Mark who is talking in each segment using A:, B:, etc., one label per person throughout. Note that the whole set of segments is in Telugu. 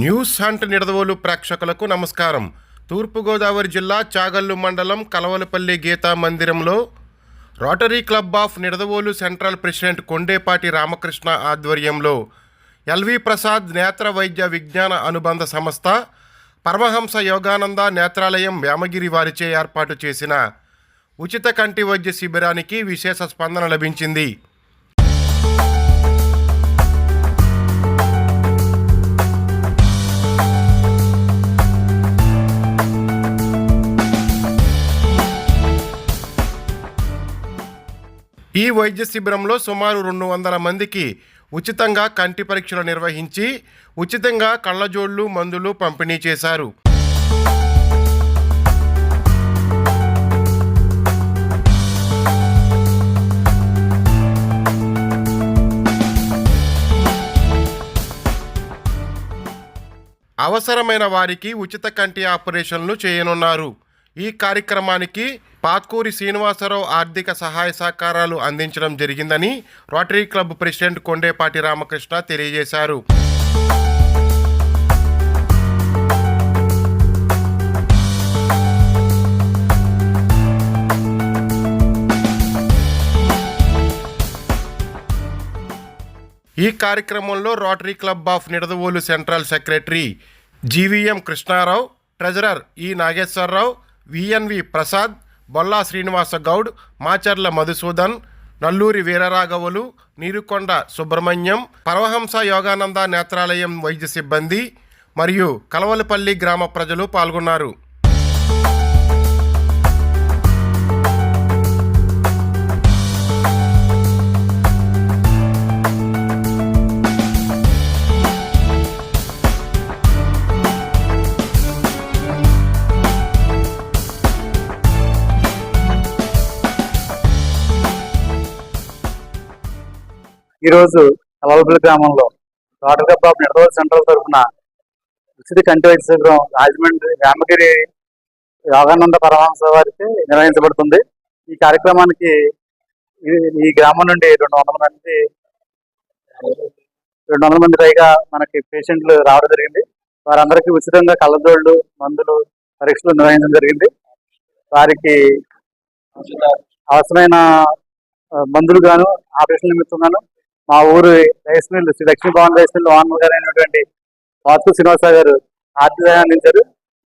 A: న్యూస్ హంట్ నిడదవోలు ప్రేక్షకులకు నమస్కారం. తూర్పుగోదావరి జిల్లా చాగల్లు మండలం కలవలపల్లి గీతా మందిరంలో rotary club of Nidadavolu central president Kondepati Ramakrishna ఆధ్వర్యంలో ఎల్వి ప్రసాద్ నేత్ర వైద్య విజ్ఞాన అనుబంధ సంస్థ పరమహంస యోగానంద నేత్రాలయం వ్యామగిరి వారిచే ఏర్పాటు చేసిన ఉచిత కంటి వైద్య శిబిరానికి విశేష స్పందన లభించింది. ఈ వైద్య శిబిరంలో సుమారు రెండు వందల మందికి ఉచితంగా కంటి పరీక్షలు నిర్వహించి ఉచితంగా కళ్ళజోళ్ళు మందులు పంపిణీ చేశారు. అవసరమైన వారికి ఉచిత కంటి ఆపరేషన్లు చేయనున్నారు. ఈ కార్యక్రమానికి పాత్కూరి శ్రీనివాసరావు ఆర్థిక సహాయ సహకారాలు అందించడం జరిగిందని rotary club president Kondepati Ramakrishna తెలియజేశారు. ఈ కార్యక్రమంలో rotary club of Nidadavolu central secretary GVM Krishnarao treasurer E Nageswararao VNV Prasad Bolla Srinivasa Goud Macherla Madhusudan Nalluri వీరరాఘవులు Neerukonda Subrahmanyam Paramahamsa Yogananda Netralayam వైద్య సిబ్బంది మరియు కలవలపల్లి గ్రామ ప్రజలు పాల్గొన్నారు.
B: ఈ రోజు కలవలపల్లి గ్రామంలో రోటరీ క్లబ్ నిడదవోలు సెంట్రల్ తరఫున ఉచిత కంటి వైద్య శిబిరం రాజమండ్రి రామగిరి యోగానంద పరమహంస వారికి నిర్వహించబడుతుంది. ఈ కార్యక్రమానికి ఈ- గ్రామం నుండి రెండు వందల మంది రెండు వందల మంది పైగా మనకి పేషెంట్లు రావడం జరిగింది. వారందరికీ ఉచితంగా కళ్ళజోళ్ళు మందులు పరీక్షలు నిర్వహించడం జరిగింది. వారికి అవసరమైన మందులు గాను ఆపరేషన్ నిమిత్తం గాను మా ఊరు rice mill Shri Lakshmi Bhavan rice mill owner గారు అయినటువంటి వాసు శ్రీనివాస గారు ఆర్థిక సహాయం అందించారు.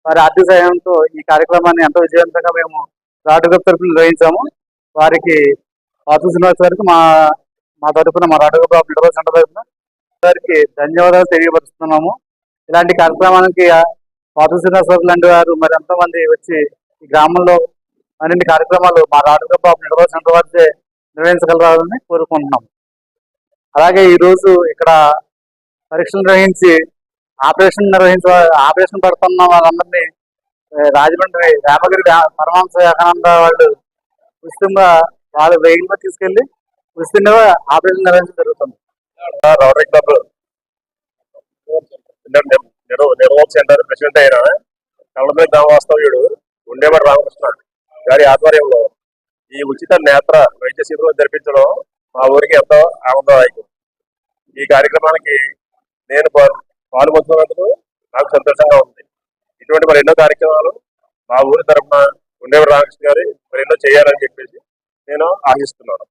B: వారి ఆర్థిక సహాయంతో ఈ కార్యక్రమాన్ని ఎంతో విజయవంతంగా మేము రాటు తరఫున నిర్వహించాము. వారికి వాసు శ్రీనివాస గారికి మా మా తరఫున మా రాటు బాబు సెంటర్ తరఫున వారికి ధన్యవాదాలు తెలియపరుస్తున్నాము. ఇలాంటి కార్యక్రమానికి వాసు శ్రీనివాసరావు లాంటి వారు మరి ఎంతోమంది వచ్చి ఈ గ్రామంలో మరిన్ని కార్యక్రమాలు మా రాటు బాబు నిడవ సెంటర్ వారిచే నిర్వహించగలరాలని కోరుకుంటున్నాం అలాగే ఈ రోజు ఇక్కడ పరీక్షలు నిర్వహించి ఆపరేషన్ నిర్వహించ ఆపరేషన్ పడుతున్న వాళ్ళందరినీ రాజమండ్రి రామగిరి పరమాంస వివేకానంద వాళ్ళు ఉచితంగా వాళ్ళ వెహికల్ తీసుకెళ్ళి ఉచితంగా ఆపరేషన్ నిర్వహించడం జరుగుతుంది.
C: రోటరీ క్లబ్ నిర్వహణ సెంటర్ ప్రెసిడెంట్ అయిన కళ్ళపల్లి గ్రామవాస్తవ్యుడు ఉండేవాడు రామకృష్ణ గారి ఆధ్వర్యంలో ఈ ఉచిత నేత్ర వైద్య శిబిరం జరిపించడం మా ఊరికి ఎంతో ఆనందదాయకం ఈ కార్యక్రమానికి నేను పాల్- పాల్గొంటున్నందుకు నాకు సంతోషంగా ఉంది. ఇటువంటి మరి ఎన్నో కార్యక్రమాలు మా ఊరి తరఫున ఉండేవారు రామకృష్ణ గారి మరి ఎన్నో చేయాలని చెప్పేసి నేను ఆశిస్తున్నాను.